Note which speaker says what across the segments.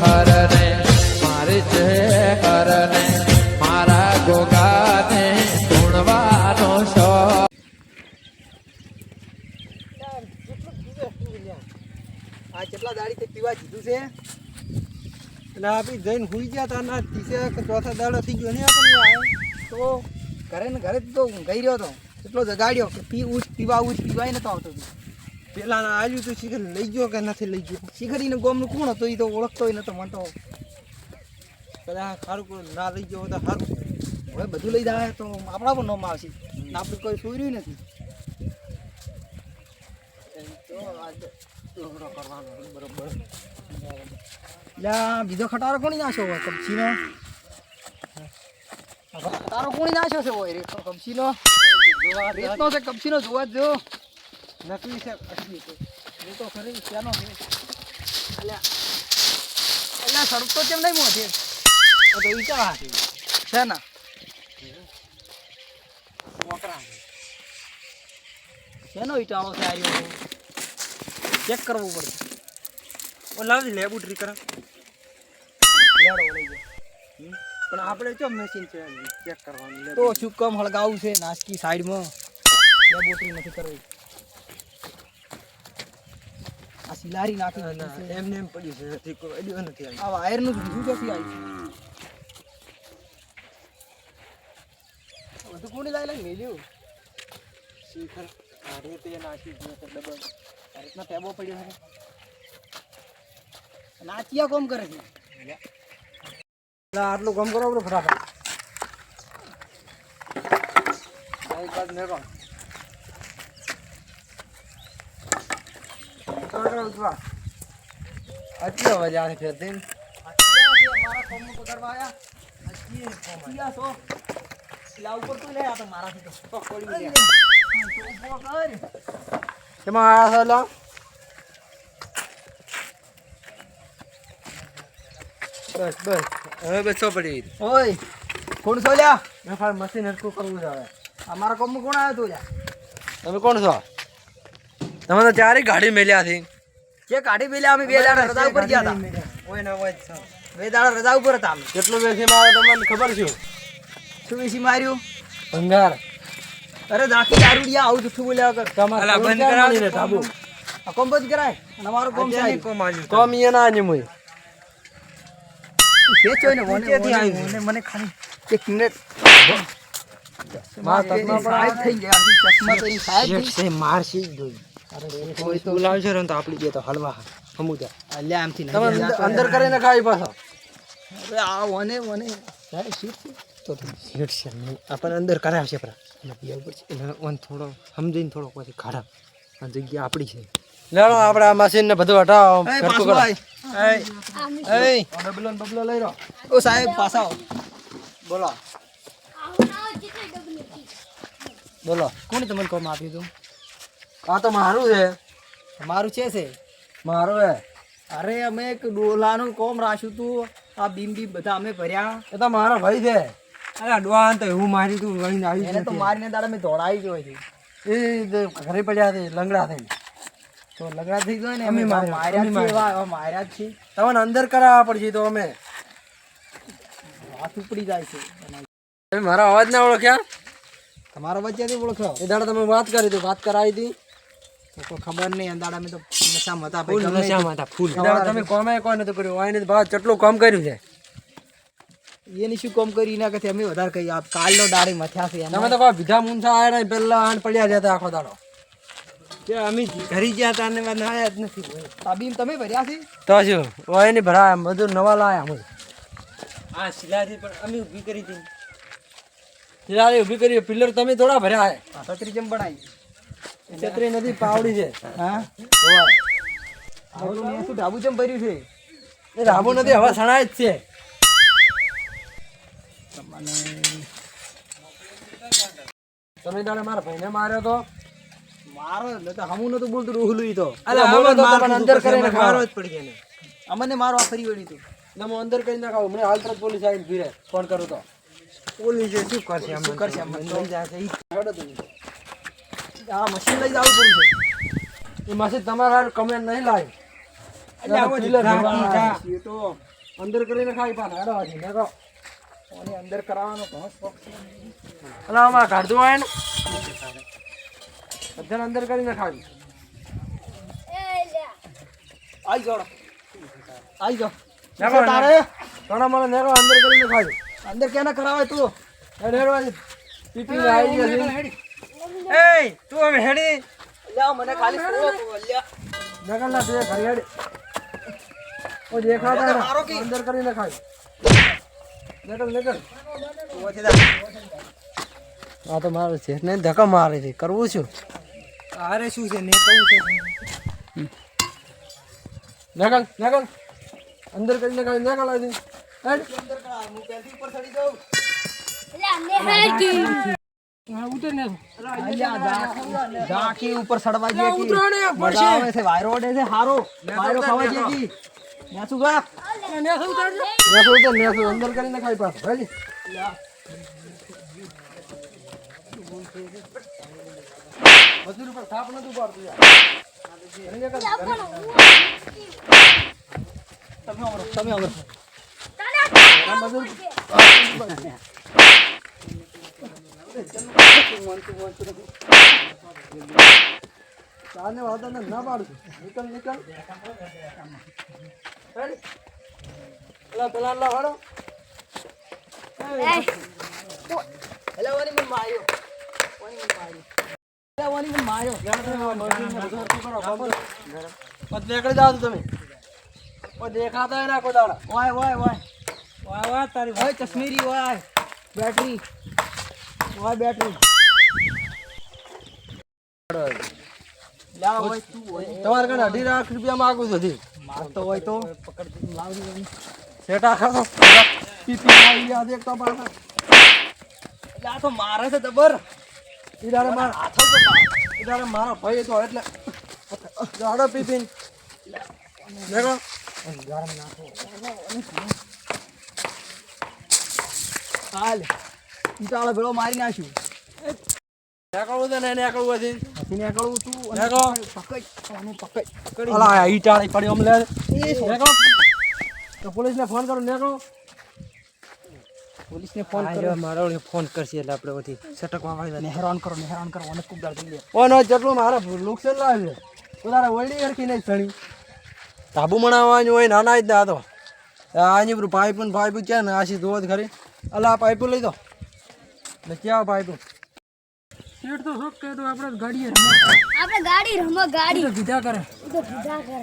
Speaker 1: હરને મારે છે હરને મારા ગોગાને ગુણવાનો શોખ
Speaker 2: આ કેટલા દાડી તે પીવા જીધું છે? એટલે આપી જઈને હુઈ ગયા તા ના ત્રીસે ચોથા દાડો થઈ ગયો ને આપણને તો ઘરે ને ઘરે તો ગઈ રહ્યો હતો એટલો જગાડ્યો કે પી ઉઠ પીવા ઉઠ પીવાય નતો આવતો. પેલા આવ્યું તો શિખર લઈ ગયો કે નથી લઈ ગયો? શિખરીને ગોમનું કોણ હતો? એ તો ઓળખતો નતો મને તો. કદાચ સારું ના લઈ ગયો તો સારું. હવે બધું લઈ જાય તો આપણા પણ નોમ આવશે. આપણે કોઈ સોર્યું નથી. બીજો ખટારો કોની નાશો હોય? કપચીનો ખટારો કોની નાશો છે? હોય રેતનો કપચીનો રેતનો છે કપચીનો જોવા જ જો નકલી છે એ તો. ખરી, શેનો છે? અલ્યા અલ્યા તો કેમ નહીં આ તો ઈટા છે શેના ઈટાળો છે આ ચેક કરવું પડશે.
Speaker 3: ઓ કરા.
Speaker 2: લેડો લઈ જાઓ
Speaker 3: પણ આપણે ચો મશીન છે? ચેક કરવાનું
Speaker 2: તો શું કમ હળગાવું છે? નાસ્કી સાઈડમાં લેબોરેટરી નથી કરવી આ સિલારી નાખી દીધી છે.
Speaker 3: એમને એમ પડ્યું છે નથી કોઈ નથી
Speaker 2: આ વાયરનું બીજું ક્યાંથી આવ્યું બધું કોને લાઈ લઈ મેલ્યું?
Speaker 3: શીખર આ તે નાખી દીધું તો ડબલ.
Speaker 2: આ રીતના ટેબો પડ્યો છે. નાચિયા કોમ કરે છે?
Speaker 3: આટલું કામ કરો આપણે ફટાફટ. એક મેં મેકો ઉતરા ઉતરા આટલી અવાજ આવે ફેરતી
Speaker 2: અમારા કોમમાં પકડવા આયા નાચિયા છો પેલા ઉપર તું લે આ તો મારાથી તો પકડી લે ઊભો કર
Speaker 3: એમાં આયા છો લા બસ બસ. હવે બસો પડી.
Speaker 2: ઓય કોણ છો લ્યા?
Speaker 3: મેં ફાર મશીન હરકું કરવું છે હવે.
Speaker 2: અમારા કોમ કોણ આવ્યો તું લ્યા?
Speaker 3: તમે કોણ છો? તમે તો ચારે ગાડી મેલ્યા હતી
Speaker 2: જે કાઢી બેલા અમે બે દાડા રજા ઉપર ગયા હતા
Speaker 3: ઓય ના ઓય છો
Speaker 2: બે દાડા રજા ઉપર હતા અમે.
Speaker 3: કેટલું વેસી મારે તમને ખબર છે?
Speaker 2: શું વેસી માર્યું?
Speaker 3: ભંગાર.
Speaker 2: અરે દાખી દારૂડિયા આવું જુઠ્ઠું બોલ્યા કર
Speaker 3: અલા, બંધ કરાવી ને ધાબુ.
Speaker 2: આ કોમ બંધ કરાય. અને અમારું કોમ છે
Speaker 3: કોમ ઈ ના આની મુય.
Speaker 2: વેચો ને મને મને- મને ખાલી એક મિનિટ.
Speaker 3: માર તકમાં પણ
Speaker 2: આઈ થઈ ગયા. ચશ્મા તો સાહેબ
Speaker 3: છે માર સી દોઈ કોઈ તો ને તો આપણી જે તો હલવા સમુદા
Speaker 2: અલ્યા આમથી
Speaker 3: તમે અંદર- કરીને ખાઈ પાછો.
Speaker 2: અરે આ વને વને. સાહેબ શીટ છે. તો
Speaker 3: શીટ છે આપણને અંદર કરાવશે ઉપર છે. ઓન થોડો સમજીને થોડો પછી ખાડા. આ જગ્યા આપણી છે. લેડો આપણે આ મશીન ને બધું હટાવો.
Speaker 2: એ,
Speaker 3: સરખું કરો. આ ડબલો ને બબલો લઈ રહ્યો
Speaker 2: ઓ સાહેબ પાછા આવો.
Speaker 3: બોલો. બોલો.
Speaker 2: કોને તમને કોમ આપ્યું હતું?
Speaker 3: આ તો મારું છે.
Speaker 2: મારું છે છે?
Speaker 3: મારું હે.
Speaker 2: અરે અમે એક ડોલાનું કોમ રાખ્યું તું. આ બીમ બીમ બધા અમે ભર્યા.
Speaker 3: એ તો મારા ભાઈ છે. અરે ડોહાન તો એવું મારી તું વળીને આવી
Speaker 2: એને તો મારીને દાડા મેં દોડાવી ગયો છે.
Speaker 3: એ ઘરે પડ્યા છે લંગડા થઈને.
Speaker 2: તો લગડા થઈ ગયો ને
Speaker 3: અમે માર્યા,
Speaker 2: માર્યા જ છે
Speaker 3: તમને અંદર કરાવવા પડશે તો અમે.
Speaker 2: હાથ ઉપડી જાય છે.
Speaker 3: તમે મારો અવાજ ના ઓળખ્યા?
Speaker 2: તમારો ક્યાંથી ઓળખ્યો
Speaker 3: એ દાડા તમે વાત કરી હતી વાત કરાવી હતી.
Speaker 2: તો ખબર નહીં અંદાડા તો નશામાં હતા.
Speaker 3: ફૂલ નશામાં હતા ફૂલ. તમે કોમે કોઈ નતું કર્યું. વાયને તો ભાવ કેટલું કામ કર્યું છે.
Speaker 2: એની શું કોમ કરી? ના કે અમે વધારે કહી આપ કાલનો દાડી મથ્યા છે
Speaker 3: તમે તો ભાવ બીજા મૂંછા આવ્યા નહીં. પેલા આણ પડ્યા જતા આખો દાડો. કે અમે ઘરી ગયા હતા ને આયા જ નથી.
Speaker 2: આ તમે ભર્યા છે?
Speaker 3: તો શું? નહીં ભરાય. બધું નવા લાયા અમે. આ શિલાજી પણ અમે ઊભી કરી હતી શિલાજી ઊભી કરી. પિલ્લર તમે થોડા ભર્યા
Speaker 2: છત્રી જેમ બનાવી?
Speaker 3: છત્રી નથી પાવડી છે.
Speaker 2: હા. શું ઢાબુ ચમ ભર્યું છે?
Speaker 3: એ રાબુ નથી હવા સણાય જ છે. તમે તારે મારા ભાઈને માર્યો તો.
Speaker 2: મારો એટલે હમું નતું બોલતું રોહલું તો.
Speaker 3: અંદર કરીને મારો જ પડી ગયો
Speaker 2: અમને મારો આ ફરી વળી તું.
Speaker 3: હું અંદર કરી નાખો મને હાલ તરત પોલીસ આવીને ફીરે ફોન કરું તો. પોલીસ શું કરશે
Speaker 2: શું કરશે અમને?
Speaker 3: લઈ જશે તમે.
Speaker 2: આ મશીન લઈ જવું પડશે
Speaker 3: એ મશીન તમારા કમેન્ટ નહીં લાવી તો અંદર કરીને ખાઈ પાને હેડો હજી નેકો
Speaker 2: ઓની અંદર કરાવવાનો ઘણો શોખ છે.
Speaker 3: અલા આમાં કાઢતું હોય ને બધાને અંદર કરીને ખાવી
Speaker 2: આઈ જાઓ. આઈ જાઓ.
Speaker 3: નેકો
Speaker 2: તારે?
Speaker 3: ઘણા મને નેકો અંદર કરીને ખાવી
Speaker 2: અંદર કેને કરાવે તું?
Speaker 3: હેડ હેડ વાજી પીપી આવી ગયા છે.
Speaker 2: એ તું હવે હેડી લ્યા મને ખાલી પૂરો લ્યા
Speaker 3: નકલ ના ઘરે હેડ ઓ દેખાતા
Speaker 2: એટલે
Speaker 3: ને
Speaker 2: મારો કી?
Speaker 3: અંદર કરીને ખાવી નકલ નકલ આ તો મારે છે ને ધક્કા મારે છે કરવું શું
Speaker 2: છે ને કહું છે
Speaker 3: નકલ નકલ અંદર કરીને ખાવી નકલ આવી
Speaker 2: અંદર કરાવ હું પહેલથી ઉપર ચડી જાઉં ઝાંકી ઉપર સડવા જઈએ કી. મજા આવે છે વાયરો ઓડે છે હારો. વાયરો ખાવા જઈએ કી નેસુ ગા
Speaker 3: નેસો ઉતર નેસો અંદર કરીને ખાઈ પાછો હેડી મજૂર ઉપર થાપ નતું પાડતું યાર. ઘરે. કર,
Speaker 2: તમે આવરો તમે આવરો
Speaker 3: ચાને વાતાને ના પાડતું નીકળ નીકળ પેલા પેલા લા હાડો
Speaker 2: એટલે વાની મને માર્યો વાની મને માર્યો એટલે વાની મને માર્યો
Speaker 3: પછી નીકળી તમે દેખાતા ના દાડા
Speaker 2: વાય વાય વાય
Speaker 3: વાહ વાહ તારી
Speaker 2: ઓય કશ્મીરી વાય બેટરી બેટરી. હોય
Speaker 3: તમારે કને અઢી લાખ રૂપિયા માંગુ છું હજી?
Speaker 2: મારતો હોય તો.
Speaker 3: સેટા ખાતો. પીપી આવી ગયા દેખતા પાછા.
Speaker 2: આ તો મારે છે જબર.
Speaker 3: ઈડારે માર.
Speaker 2: હાથો તો મારે.
Speaker 3: ઈડારે મારો ભાઈ તો એટલે જાડો પીપીન. દેખો
Speaker 2: હાલ. ઈટાળો ભેળો મારી નાખ્યું
Speaker 3: નીકળવું છે ને નીકળવું છે
Speaker 2: પછી નીકળવું તું અને પકડ આને
Speaker 3: અલા ઈટાળી પડી અમને. દેખો તો પોલીસને ફોન કરો નીકળો.
Speaker 2: પોલીસને ફોન કરો.
Speaker 3: મારો ફોન કરશે એટલે આપણે બધી સટકવા વાળી
Speaker 2: ને હેરાન કરો ને હેરાન કરો અને ખૂબ દર્દ લે
Speaker 3: ઓનો જેટલું મારે નુકસાન લાવે છે. તારે વળી હરખી નહીં સણી. મણાવવાનું હોય નાના જ ના તો આની પાઇપ પાઇપ ક્યાં ને આશી ધોધ ખરી. અલા પાઇપ લઈ દો. ને ક્યાં પાઇપ
Speaker 4: આપણે ગાડી રમો ગાડી.
Speaker 3: કીધા કરે.
Speaker 4: ઈ તો કીધા કરે.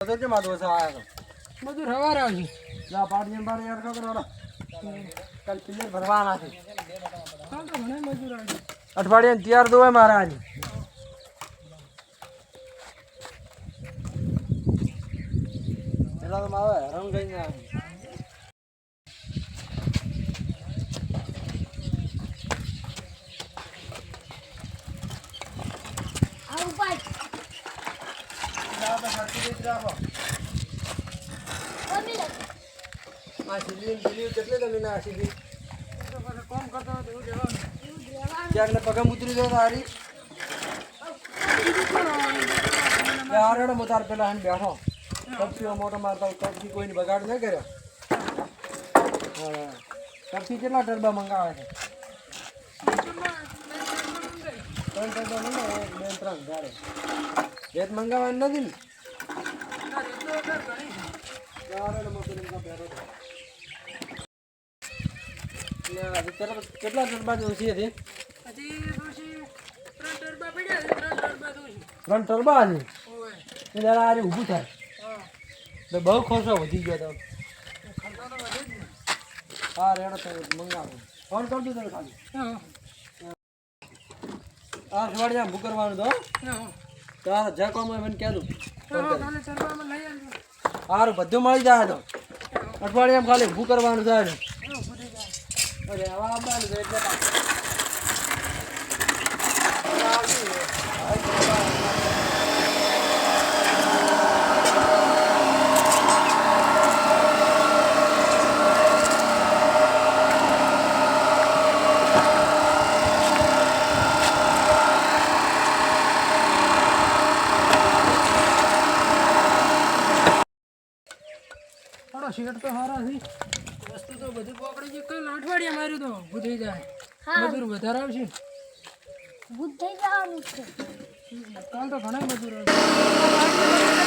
Speaker 3: તો કે માધવ સા આયા તો
Speaker 2: મજૂર હવાર આવશે
Speaker 3: જા પાટ જેમ બાર યાર ખબર ઓલા કાલ પિલર ભરવાના છે. અઠવાડિયે તૈયાર દોય મારા આજે પેલા તો મારે હેરાન કરીને આવે
Speaker 4: આવું પાડ ઓમી લે.
Speaker 3: આ સીલી સીલી કેટલી તમે ના સીલી
Speaker 4: એવું જ રહેવાનું.
Speaker 3: ક્યાંક ને પગમ ઉતરી જાય આરડો મો તાર પેલા બેઠો. કપસીઓ મોટો મારતા કપસી કોઈની બગાડ ન કર્યો હા. કપસી કેટલા ટરબા મંગાવે છે? ત્રણ ટરબા મંગાવે એક બે ત્રણ ગાડે રેત મંગાવવાની નથી ને? હતો. કેટલા ટરબા જોશી હતી ત્રણ ટરબા હતી એટલે આજે ઊભું થાય. તો બહુ ખર્ચો વધી ગયો તો. હા રેડો તો મંગાવો. ફોન કરજો તમે ખાલી. હા અઠવાડિયા બુક કરવાનું તો. તારે જે કામ હોય મને કહેતું સારું બધું મળી જાય તો. અઠવાડિયામાં ખાલી બુક કરવાનું થાય આપણો શેઠ તો હારા છે. વસ્તુ તો બધું પકડી
Speaker 4: ગઈ. કાલ અઠવાડિયા માર્યું તો? બુધાઈ જાય.
Speaker 3: મજૂર વધારે આવશે.
Speaker 4: બુધાઈ જવાનું છે.
Speaker 3: કાલ તો ઘણા મજૂર આવશે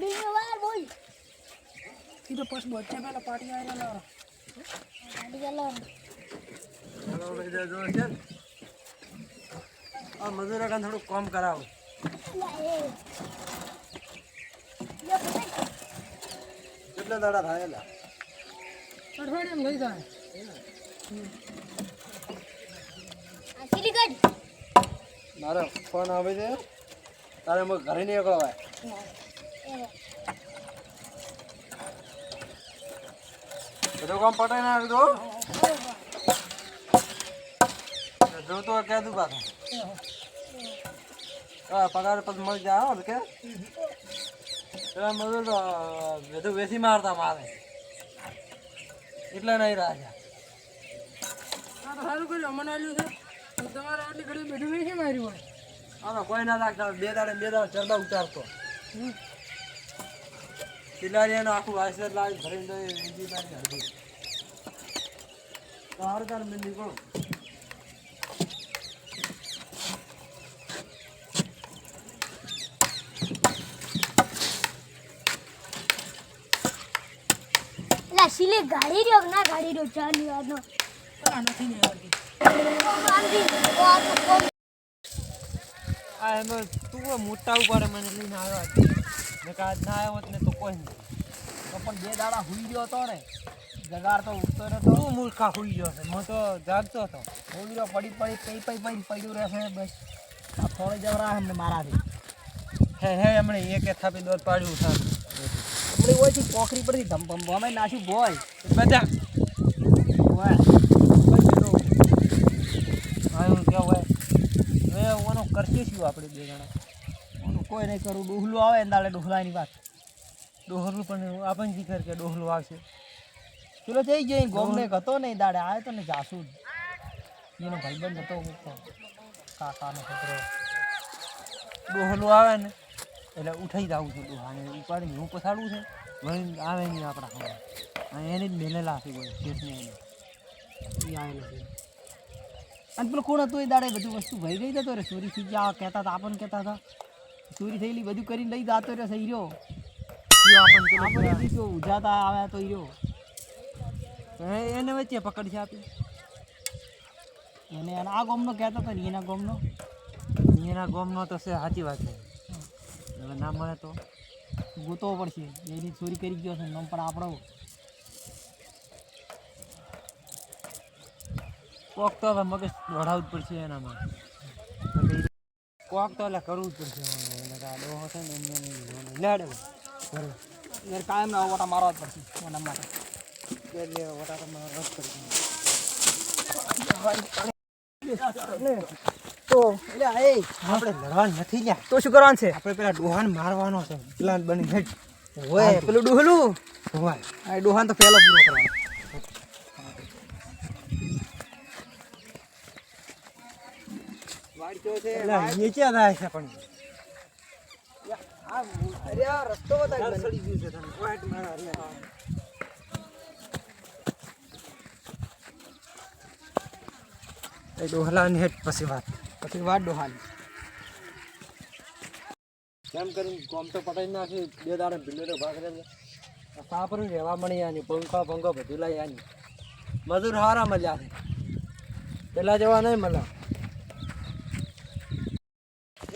Speaker 4: બીજો વાર બોલ.
Speaker 3: તો પછી બચ્ચે પેલા પાટી આવેલા લાવો
Speaker 4: ગાડી ચાલો
Speaker 3: ચાલો લઈ જજો છે આ મજૂરો કાન થોડું કામ કરાવો. કેટલા દાડા અઠવાડિયામાં લઈ જાય
Speaker 4: કાઢ
Speaker 3: મારો ફોન આવે છે. તારે ઘરે નહીં અકળવાય બધું કામ પટાઈ નાખ દો જો તો કે દઉં પાછું? હા પગાર પછી મળી જાય કે પેલા મજૂર બધું વેસી મારતા મારે. એટલે નહીં રાજા સારું કર્યું મને આવ્યું છે. તમારે આટલી ઘડી બેઠું નહીં માર્યું હોય. હા કોઈ ના લાગતા બે દાડે બે દાડે ચડતા ઉતારતો. એનું આખું વાસર લાવી ભરીને તો એજી પાછી હતી તો હારું તાર કહો
Speaker 4: એટલે સિલે ગાડી રહ્યો ના ગાડી રહ્યો? ચાલી
Speaker 3: પેલા નથી ને આવતી આ એનો તું મોટા ઉપાડે મને લઈને આવ્યો હતો મેં કાજ ના આવ્યો હોત ને તો કોઈ નહીં. તો પણ બે દાડા હુઈ ગયો હતો ને જગાર તો ઉઠતો નતો તું મૂર્ખા હુઈ ગયો છે? હું તો જાગતો હતો. હું ગયો પડી પડી પઈ પઈ પઈ પડ્યું રહેશે બસ. આ થોડે જવરા એમને મારાથી. હે હે એમણે એક થાપી દોર પાડ્યું ઉઠાવ આપણે હોય ઓછી પોખરી પરથી ધમપમ અમે નાખ્યું બોય બધા. ઓય. આવ્યું કે હોય. હવે ઓનો કરશે શું આપણે બે જણા. કોઈ નહીં કરું, ડોહલું આવે ને દાડે ડોહલાની વાત. ડોહલું પણ આપણને શીખર કે ડોહલું આવશે. ચલો જઈ જઈ ગોમને હતો ને એ દાડે આવ્યો તો ને જાસૂદ એનો ભાઈબંધ હતો કાકાનો છોકરો. ડોહલું આવે ને, એટલે ઉઠાઈ જવું છે ડોહાને. ઉપાડીને હું પછાડવું છે, વળી આવે નહીં આપણા ખાવા એને જ મેલે લાફી ગયો, શેઠને એને. એ અને પેલો કોણ હતું એ દાડે? બધું વસ્તુ ભરી ગઈ જતો રે? ચોરી થઈ ગયા કહેતા હતા આપણને કહેતા હતા. ચોરી થયેલી બધું કરીને લઈ જતો રહ્યો સહી રહ્યો. આપણે ઉજાતા આવ્યા તો હીરો એને વચ્ચે પકડ છે આપી. એને આ ગોમનો કહેતો હતો ને એના ગોમનો. એના ગોમનો તો છે સાચી વાત છે. હવે ના મળે તો? ગોતવો પડશે. એની ચોરી કરી ગયો છે નમ પણ આપણો. કોક તો હવે મગજ દોડાવવું જ પડશે એનામાં. કોક તો એટલે કરવું જ પડશે એને કાં ડોહો છે ને એમને નહીં લેડે ઘરે. યાર કાયમ ના ઓટા મારવા જ પડશે એના માટે. એટલે ઓટા તો મારવા રસ કરી તો એટલે એ આપણે લડવાનું નથી લ્યા તો શું કરવાનું છે? આપણે પેલા ડોહાન મારવાનો છે. પ્લાન બની હેડ. ઓય પેલું ડોહલું? ઓય. આ ડોહાન તો પહેલો પૂરો કરવાનો. નીચે થાય છે પણ? અરે આ રસ્તો બતાવી સડી ગયું છે તને. વાટ મારા અરે. એ ડોહલાની હેઠ પછી વાત. પછી વાત ડોહાની. કેમ કરીને કોમ તો પટાઈ નાખી બે દાડે ભીલો ભાગ રે સાપરું રહેવા મળી આની પંખા પંખો બધું લઈ આની. મજૂર હારા મળ્યા છે. પેલા જેવા નહીં મળ્યા.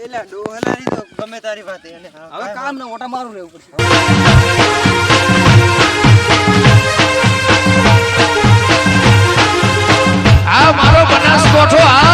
Speaker 3: એટલે ડોહલારી તો ગમે તારી વાતે હવે કામ ને ઓટા મારું રહેવું પડશે. આ મારો બનાસકોઠો આ